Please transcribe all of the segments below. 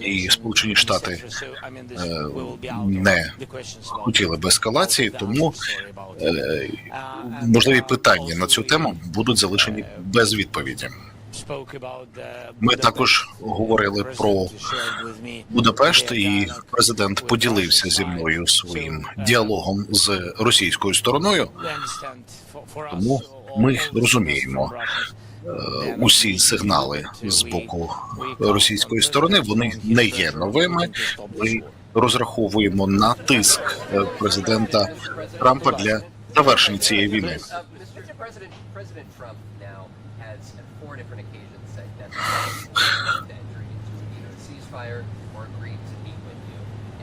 і Сполучені Штати е, не хотіли б ескалації, тому е, можливі питання на цю тему будуть залишені без відповіді. Ми також говорили про Будапешт, і президент поділився зі мною своїм діалогом з російською стороною. Тому ми розуміємо е, Усі сигнали з боку російської сторони вони не є новими. Ми розраховуємо на тиск е, президента Трампа для завершення цієї війни.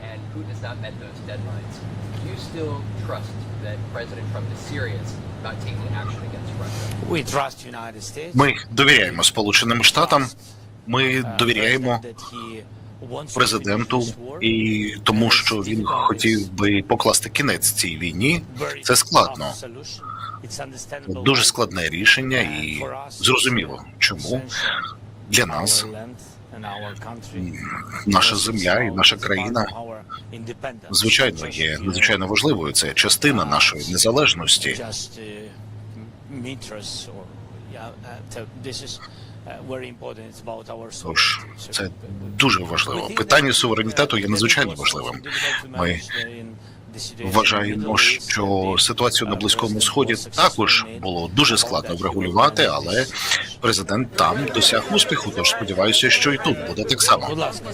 Uh, Putin has not met those deadlines. Do you still trust that President Trump is serious Ми довіряємо Сполученим Штатам. Ми довіряємо президенту. і тому, що він хотів би покласти кінець цій війні. Це складно, дуже складне рішення, і зрозуміло, чому для нас наша земля і наша країна звичайно є надзвичайно важливою. Це частина нашої незалежності. Тож це дуже важливо. Питання суверенітету є надзвичайно важливим. Ми вважаємо, що ситуацію на близькому сході також було дуже складно врегулювати, але президент там досяг успіху. Тож сподіваюся, що і тут буде так само. Будь ласка,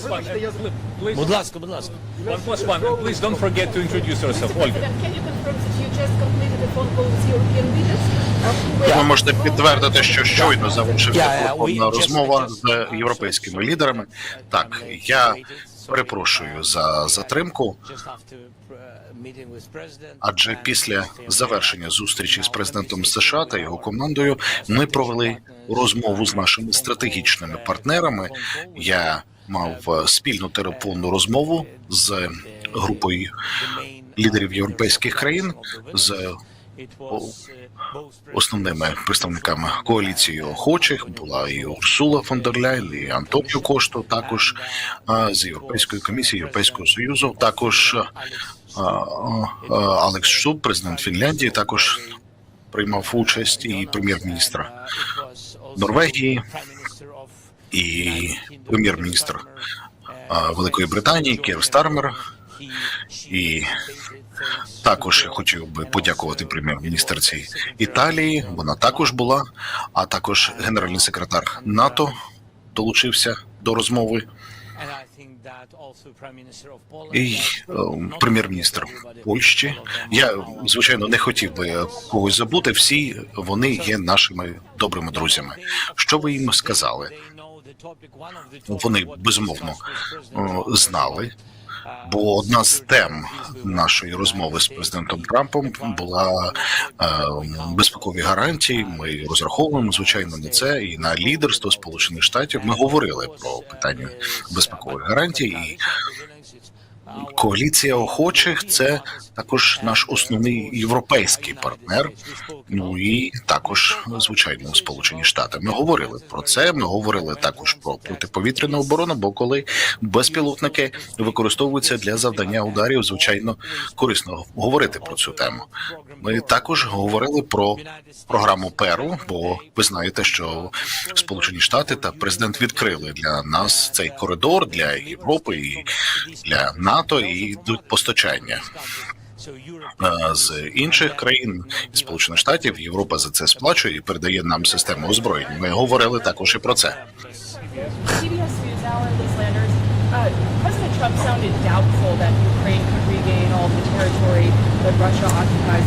будь ласка, будь ласка. please don't forget to introduce yourself, Olga. Ви можете підтвердити, що щойно завершився Yeah, yeah, we телефонна just- розмова just- з європейськими лідерами. Так, я перепрошую за затримку. Адже після завершення зустрічі з президентом США та його командою ми провели розмову з нашими стратегічними партнерами. Я мав спільну телефонну розмову з групою лідерів європейських країн з основними представниками коаліції охочих була і Урсула фон дер Ляйн, і Антоніо Кошто, також з Європейської комісії Європейського союзу, також Алекс Шуб, президент Фінляндії, також приймав участь і прем'єр-міністр Норвегії, і прем'єр-міністр Великої Британії Кір Стармер. І також я хотів би подякувати прем'єр-міністерці Італії. Вона також була, а також генеральний секретар НАТО долучився до розмови. І е, прем'єр-міністр Польщі. Я звичайно не хотів би когось забути. Всі вони є нашими добрими друзями. Що ви їм сказали? Вони безумовно е, знали. Бо одна з тем нашої розмови з президентом Трампом була е, безпекові гарантії. Ми розраховуємо звичайно на це і на лідерство Сполучених Штатів. Ми говорили про питання безпекових гарантій і коаліція охочих це також наш основний європейський партнер. Ну і також звичайно Сполучені Штати. Ми говорили про це. Ми говорили також про протиповітряну оборону. Бо коли безпілотники використовуються для завдання ударів, звичайно корисно говорити про цю тему. Ми також говорили про програму Перу, бо ви знаєте, що Сполучені Штати та президент відкрили для нас цей коридор для Європи і для НАТО і йдуть постачання з інших країн Сполучених Штатів. Європа за це сплачує і передає нам систему озброєнь. Ми говорили також і про це. Uh,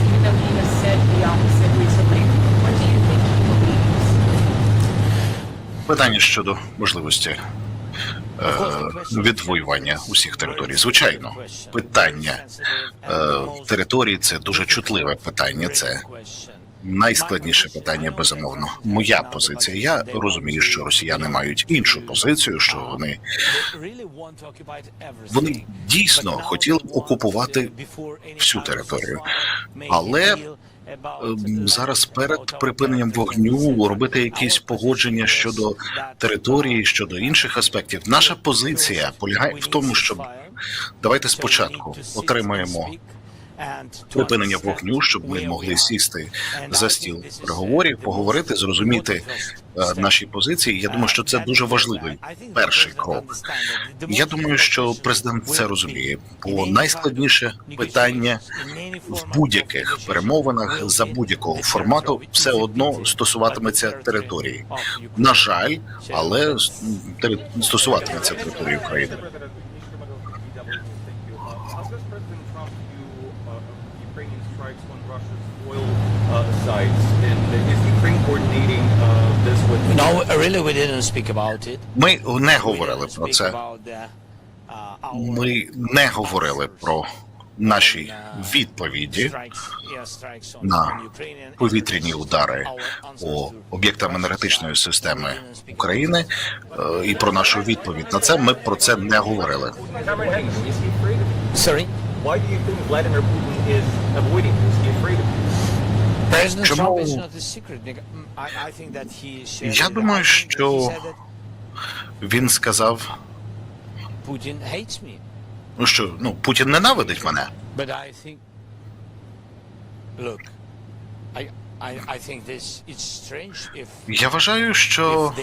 even though he has said the opposite recently. What do you think he believes? Питання щодо можливості е, відвоювання усіх територій. Звичайно, питання е, території це дуже чутливе питання. Це найскладніше питання, безумовно. Моя позиція. Я розумію, що росіяни мають іншу позицію, що вони Вони дійсно хотіли окупувати всю територію, але зараз перед припиненням вогню робити якісь погодження щодо території, щодо інших аспектів. Наша позиція полягає в тому, щоб давайте спочатку отримаємо припинення вогню, щоб ми могли сісти за стіл переговорів, поговорити, зрозуміти е, наші позиції. Я думаю, що це дуже важливий перший крок. Я думаю, що президент це розуміє, бо найскладніше питання в будь-яких перемовинах за будь-якого формату все одно стосуватиметься території. На жаль, але стосуватиметься території України. How does President Trump view uh, Ukrainian strikes on Russia's oil uh, sites? And is Ukraine coordinating uh, this with? No, really, we didn't speak about it. Ми не We говорили didn't про це. uh, Ми не говорили про наші uh, відповіді strikes, air strikes on- на on Ukrainian повітряні удари по об'єктам енергетичної strikes. системи України е, і про нашу відповідь на це. Ми про це не говорили. Sorry? Why do you think Vladimir Putin is avoiding this? Shared Я думаю, що- Він сказав, ну що ну Путін ненавидить мене. Я вважаю, що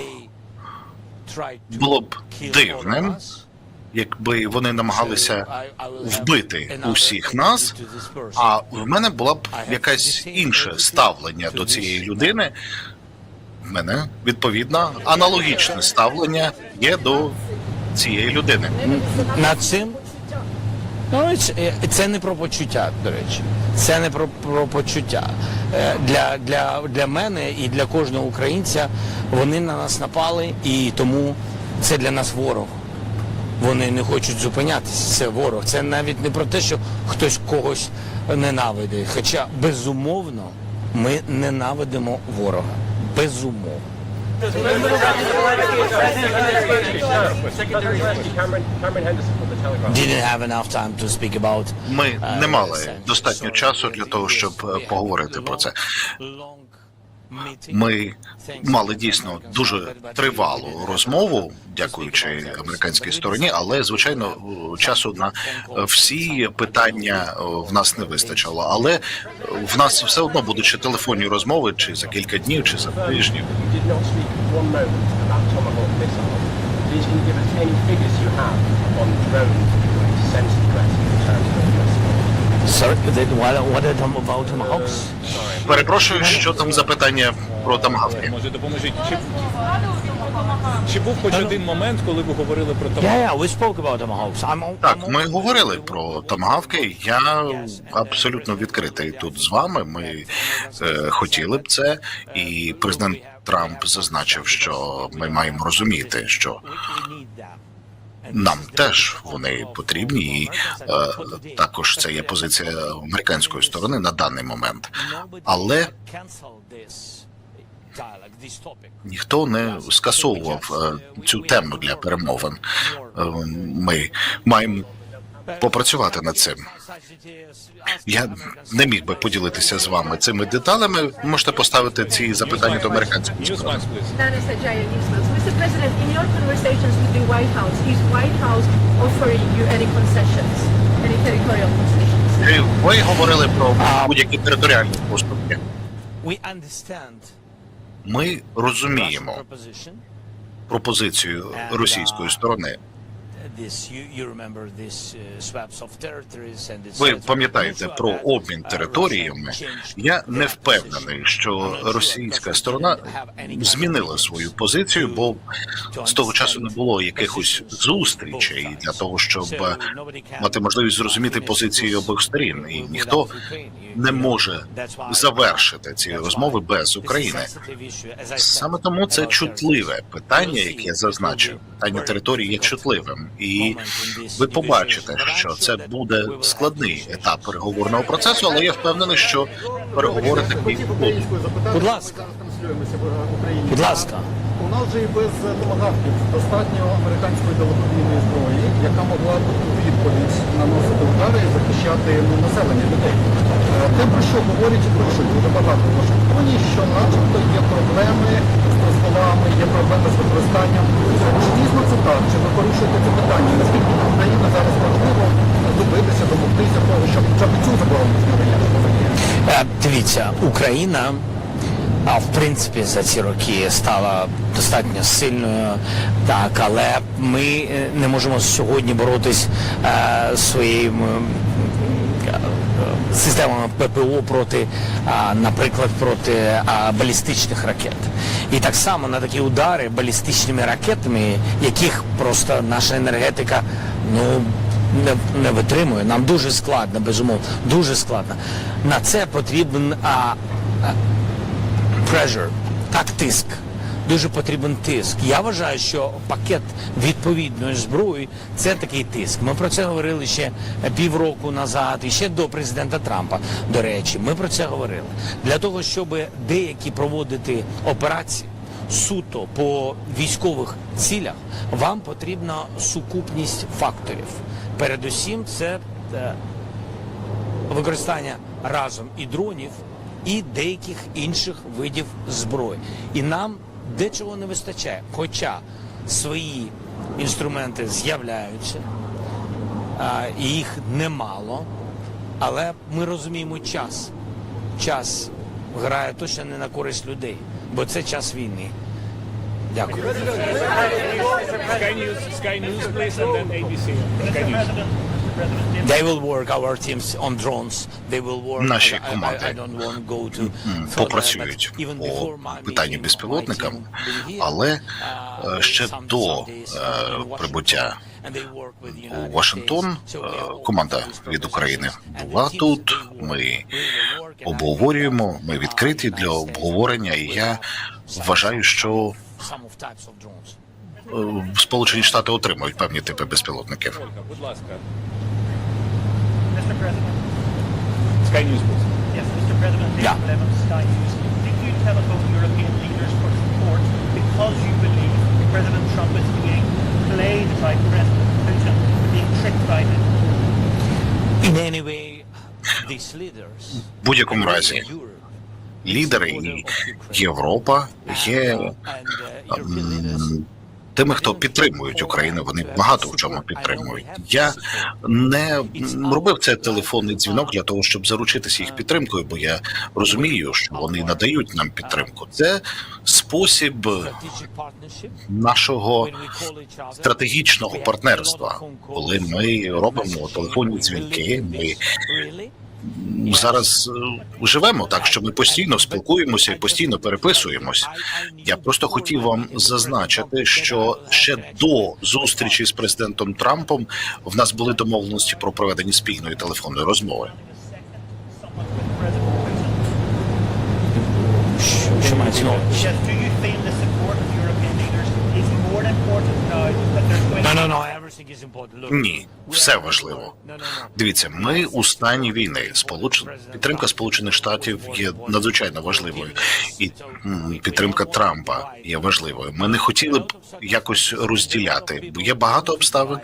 було б дивним. Якби вони намагалися вбити усіх нас, а в мене було б якесь інше ставлення до цієї людини. В мене відповідно аналогічне ставлення є до цієї людини. Над цим ну, це, це не про почуття, до речі. Це не про, про почуття. Е, Для, для, для мене і для кожного українця вони на нас напали, і тому це для нас ворог. Вони не хочуть зупинятися. Це ворог. Це навіть не про те, що хтось когось ненавидить. Хоча безумовно ми ненавидимо ворога. Безумовно. Ми uh, не мали достатньо часу для того, щоб е, поговорити про це. Ми мали дійсно дуже тривалу розмову, дякуючи американській стороні, але звичайно часу на всі питання е, в нас не вистачило. Але в нас все одно будуть ще телефонні розмови, чи за кілька днів, чи за тижнів. Please can you give us any figures you have on drones you're going to send to threats in terms of missile? Sorry, that- what, what are them about Tomahawks? Перепрошую, що там запитання про тамгавки. Може, допоможіть. Чи, чи був хоч один момент, коли ви говорили про Yeah, Томагавк? yeah, we spoke about Tomahawks. I'm, I'm Так, ми говорили про тамгавки. Я абсолютно відкритий тут з вами. Ми е, хотіли б це, і президент Трамп зазначив, що ми маємо розуміти, що. Нам теж вони потрібні, і е, також це є позиція американської сторони на даний момент. Але ніхто не скасовував е, цю тему для перемовин. Е, Ми маємо попрацювати над цим. Я не міг би поділитися з вами цими деталями. Можете поставити ці запитання до? Чи ви говорили про будь-які територіальні поступки? Ми розуміємо пропозицію російської сторони. Ви пам'ятаєте про обмін територіями. Я не впевнений, що російська сторона змінила свою позицію, бо з того часу не було якихось зустрічей для того, щоб мати можливість зрозуміти позиції обох сторін, і ніхто не може завершити ці розмови без України. Саме тому це чутливе питання, яке я зазначив. Питання території є чутливим, і ви побачите, що це буде складний етап переговорного процесу, але я впевнений, що переговори такі будуть. Будь ласка. Будь ласка. У нас же і без томагавків достатньо американської далекобійної зброї, яка могла б у відповідь наносити удари і захищати ну, населення людей. Е, Те, про що говорять і пишуть дуже багато в Вашингтоні, що начебто є проблеми з дозволами, є проблеми з використанням. Чи дійсно це так? Чи ви порушуєте це питання? Наскільки для України зараз важливо добитися, домогтися того, щоб хоча б цю забороненість не Дивіться, Україна, а в принципі за ці роки стала достатньо сильною, так, але ми е, не можемо сьогодні боротись е, своїм е, системами ППО проти, наприклад, проти балістичних ракет. І так само на такі удари балістичними ракетами, яких просто наша енергетика ну не, не витримує. Нам дуже складно, безумовно, дуже складно. На це потрібен а, pressure, так тиск. Дуже потрібен тиск. Я вважаю, що пакет відповідної зброї це такий тиск. Ми про це говорили ще півроку назад, і ще до президента Трампа. До речі, ми про це говорили. Для того, щоб деякі проводити операції суто по військових цілях, вам потрібна сукупність факторів. Передусім, це е, використання разом і дронів, і деяких інших видів зброї. І нам дечого не вистачає. Хоча свої інструменти з'являються, їх немало, але ми розуміємо час. Час грає точно не на користь людей, бо це час війни. Дякую. Sky News, Sky News, please, and then ABC. Sky News. They will work our teams on drones. They will work. Наші команди, I don't want to go to м, further, попрацюють по питанню безпілотникам, але Uh, е, ще some- до е, прибуття у Вашингтон е, команда від України була тут. Ми обговорюємо. Ми uh, відкриті для обговорення. І я вважаю, що some of types of drones. е, Сполучені Штати отримують певні типи безпілотників. Mr. President, Sky News, please. yes, Mr. President, David Yeah. Levin, Sky News. Did you telephone European leaders for support because you believe President Trump is being played by President Putin, being tricked by him? In any way, these leaders В будь-якому разі Europe, лідери Європа є тими, хто підтримують Україну. Вони багато в чому підтримують. Я не робив цей телефонний дзвінок для того, щоб заручитися їх підтримкою, бо я розумію, що вони надають нам підтримку. Це спосіб нашого стратегічного партнерства, коли ми робимо телефонні дзвінки. Ми? Зараз е, живемо так, що ми постійно спілкуємося і постійно переписуємось. Я просто хотів вам зазначити, що ще до зустрічі з президентом Трампом в нас були домовленості про проведення спільної телефонної розмови. Що мається Ні, все важливо. Дивіться, ми у стані війни. Сполуч... підтримка Сполучених Штатів є надзвичайно важливою, і підтримка Трампа є важливою. Ми не хотіли б якось розділяти. Є багато обставин,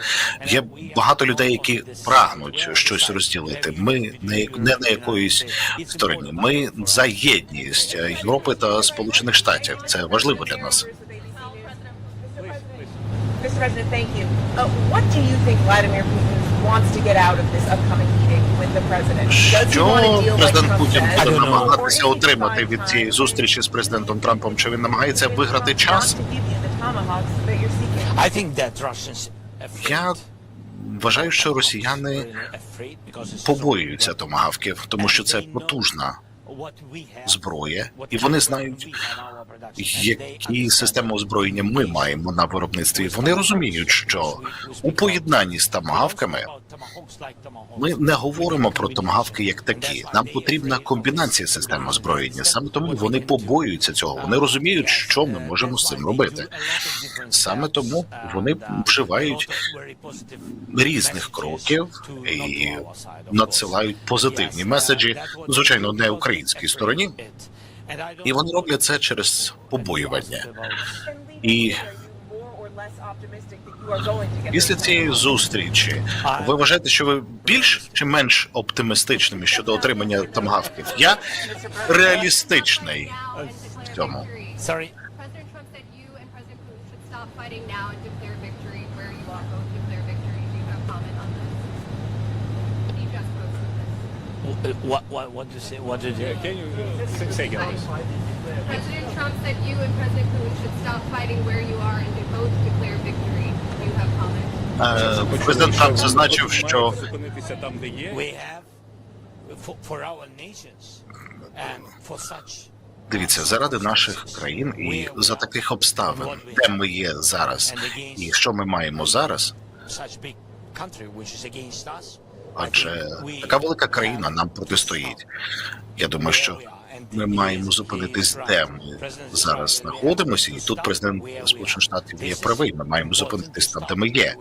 є багато людей, які прагнуть щось розділити. Ми не, не на якоїсь стороні. Ми за єдність Європи та Сполучених Штатів. Це важливо для нас. Mr. President, thank you. Uh, what do you think Vladimir Putin wants to get out of this upcoming meeting with the president? Does he want to Що deal like президент Trump Путін says, буде don't know. намагатися or отримати від time цієї зустрічі з президентом Трампом? Чи він намагається виграти not час? to give you the tomahawks that you're seeking? I think that Russians afraid. Я вважаю, що росіяни Afraid because it's so- побоюються томагавків, тому що це потужна Зброя, і вони знають, які системи озброєння ми маємо на виробництві. Вони розуміють, що у поєднанні з томагавками ми не говоримо про томагавки як такі. Нам потрібна комбінація систем озброєння. Саме тому вони побоюються цього. Вони розуміють, що ми можемо з цим робити. Саме тому вони вживають різних кроків і надсилають позитивні меседжі, звичайно, не українській стороні. І вони роблять це через побоювання. І після цієї зустрічі ви вважаєте, що ви більш чи менш оптимістичними щодо отримання тамгавків? Я реалістичний в цьому. What what what did you say? What did you? Yeah, Can you uh, say- again, please? President Trump said you and President Putin should stop fighting where you are and both declare victory. Е, Президент Трамп зазначив, що зупинитися там, де є. Дивіться заради наших країн і за таких обставин, де ми є зараз, і що ми маємо зараз. Адже така велика країна нам протистоїть. Я думаю, що ми маємо зупинитись, де ми зараз знаходимося, і тут президент Сполучених Штатів є правий. Ми маємо зупинитись там, де ми є.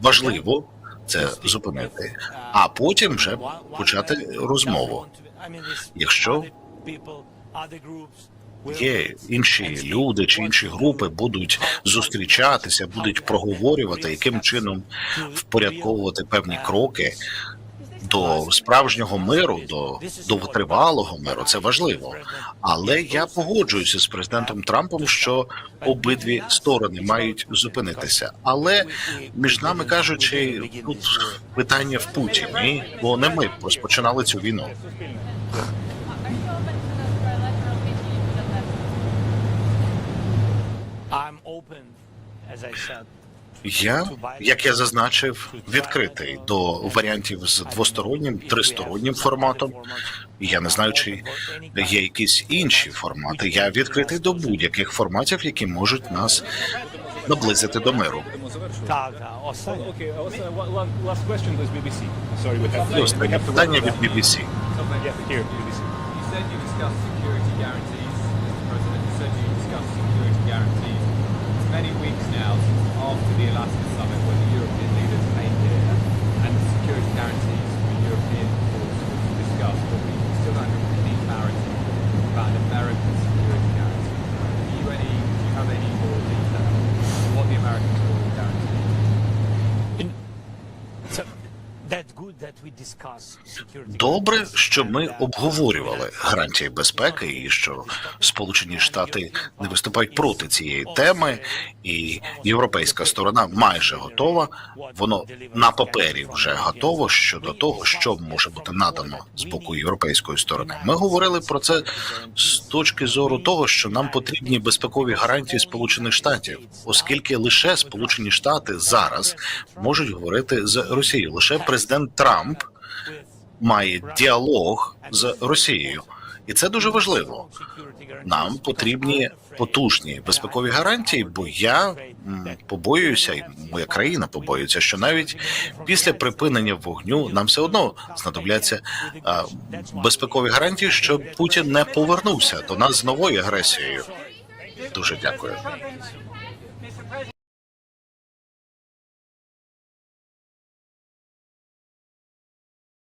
Важливо це зупинити, а потім вже почати розмову. Якщо Є інші люди чи інші групи будуть зустрічатися, будуть проговорювати, яким чином впорядковувати певні кроки до справжнього миру, до довготривалого миру. Це важливо. Але я погоджуюся з президентом Трампом, що обидві сторони мають зупинитися. Але між нами кажучи, тут питання в Путіні, бо не ми розпочинали цю війну. I'm open, as I said. Я, як я зазначив, відкритий до варіантів з двостороннім, тристороннім форматом. Я не знаю, чи є якісь інші формати. Я відкритий до будь-яких форматів, які можуть нас наблизити до миру. І останнє питання від BBC. Many weeks now since after the Alaska summit when the European leaders came here and the security guarantees for European forces was discussed, but we still don't have any clarity about an American Добре, що ми обговорювали гарантії безпеки, і що Сполучені Штати не виступають проти цієї теми, і європейська сторона майже готова. Воно на папері вже готово щодо того, що може бути надано з боку європейської сторони. Ми говорили про це з точки зору того, що нам потрібні безпекові гарантії Сполучених Штатів, оскільки лише Сполучені Штати зараз можуть говорити з Росією. Лише президент Трамп має діалог з Росією, і це дуже важливо. Нам потрібні потужні безпекові гарантії, бо я побоююся, і моя країна побоюється, що навіть після припинення вогню нам все одно знадобляться а, безпекові гарантії, щоб Путін не повернувся до нас з новою агресією. Дуже дякую.